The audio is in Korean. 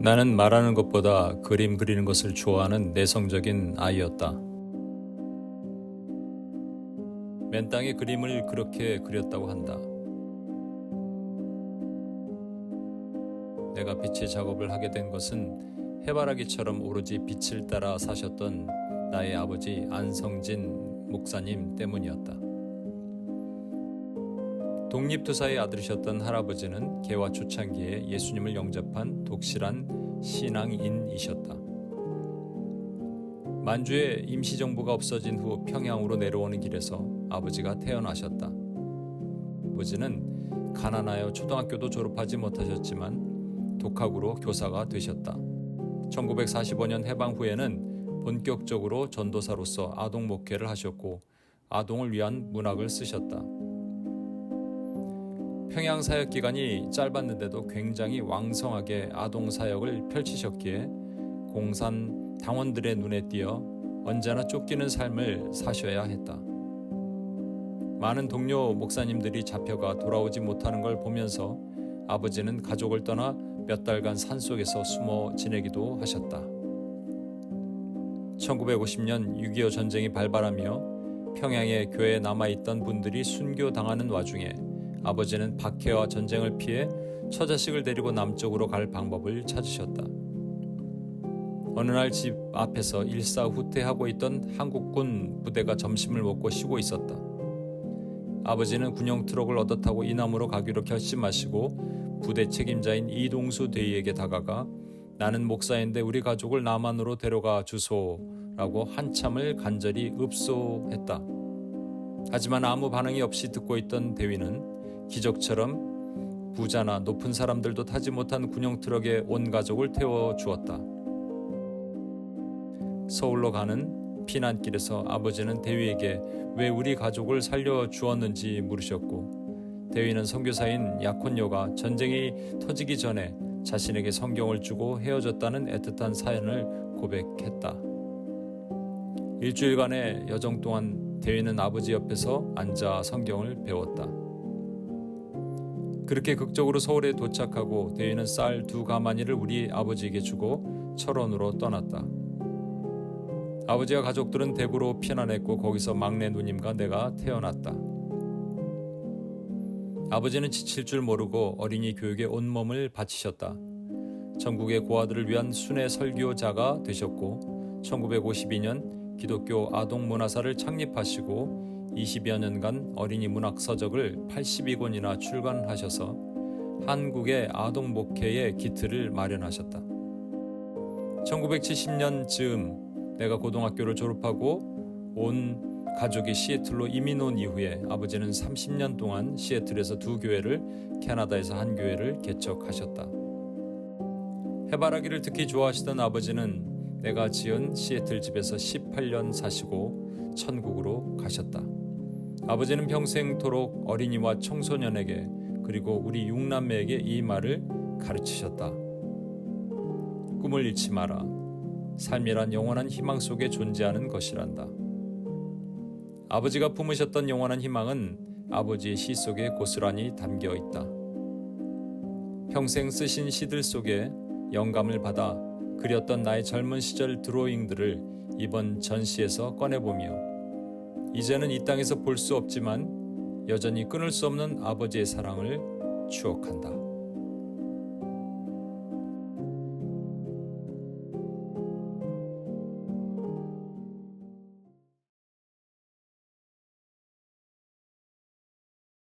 나는 말하는 것보다 그림 그리는 것을 좋아하는 내성적인 아이였다. 맨 땅에 그림을 그렇게 그렸다고 한다. 내가 빛의 작업을 하게 된 것은 해바라기처럼 오로지 빛을 따라 사셨던 나의 아버지 안성진 목사님 때문이었다. 독립투사의 아들이셨던 할아버지는 개화 초창기에 예수님을 영접한 독실한 신앙인이셨다. 만주에 임시정부가 없어진 후 평양으로 내려오는 길에서 아버지가 태어나셨다. 아버지는 가난하여 초등학교도 졸업하지 못하셨지만 독학으로 교사가 되셨다. 1945년 해방 후에는 본격적으로 전도사로서 아동 목회를 하셨고 아동을 위한 문학을 쓰셨다. 평양 사역 기간이 짧았는데도 굉장히 왕성하게 아동 사역을 펼치셨기에 공산 당원들의 눈에 띄어 언제나 쫓기는 삶을 사셔야 했다. 많은 동료 목사님들이 잡혀가 돌아오지 못하는 걸 보면서 아버지는 가족을 떠나 몇 달간 산속에서 숨어 지내기도 하셨다. 1950년 6.25 전쟁이 발발하며 평양에 교회에 남아있던 분들이 순교당하는 와중에 아버지는 박해와 전쟁을 피해 처자식을 데리고 남쪽으로 갈 방법을 찾으셨다. 어느 날 집 앞에서 일사후퇴하고 있던 한국군 부대가 점심을 먹고 쉬고 있었다. 아버지는 군용 트럭을 얻어 타고 이남으로 가기로 결심하시고 부대 책임자인 이동수 대위에게 다가가 나는 목사인데 우리 가족을 남한으로 데려가 주소라고 한참을 간절히 읍소했다. 하지만 아무 반응이 없이 듣고 있던 대위는 기적처럼 부자나 높은 사람들도 타지 못한 군용 트럭에 온 가족을 태워 주었다. 서울로 가는 피난길에서 아버지는 대위에게 왜 우리 가족을 살려 주었는지 물으셨고 대위는 선교사인 약혼녀가 전쟁이 터지기 전에 자신에게 성경을 주고 헤어졌다는 애틋한 사연을 고백했다. 일주일간의 여정 동안 대위는 아버지 옆에서 앉아 성경을 배웠다. 그렇게 극적으로 서울에 도착하고 대위는 쌀 두 가마니를 우리 아버지에게 주고 철원으로 떠났다. 아버지와 가족들은 대구로 피난했고 거기서 막내 누님과 내가 태어났다. 아버지는 지칠 줄 모르고 어린이 교육에 온몸을 바치셨다. 전국의 고아들을 위한 순회 설교자가 되셨고 1952년 기독교 아동 문화사를 창립하시고 20여 년간 어린이 문학 서적을 82권이나 출간하셔서 한국의 아동 목회의 기틀을 마련하셨다. 1970년 즈음 내가 고등학교를 졸업하고 온 가족이 시애틀로 이민 온 이후에 아버지는 30년 동안 시애틀에서 두 교회를 캐나다에서 한 교회를 개척하셨다. 해바라기를 특히 좋아하시던 아버지는 내가 지은 시애틀 집에서 18년 사시고 천국으로 가셨다. 아버지는 평생토록 어린이와 청소년에게 그리고 우리 육남매에게 이 말을 가르치셨다. 꿈을 잃지 마라. 삶이란 영원한 희망 속에 존재하는 것이란다. 아버지가 품으셨던 영원한 희망은 아버지의 시 속에 고스란히 담겨 있다. 평생 쓰신 시들 속에 영감을 받아 그렸던 나의 젊은 시절 드로잉들을 이번 전시에서 꺼내보며 이제는 이 땅에서 볼 수 없지만 여전히 끊을 수 없는 아버지의 사랑을 추억한다.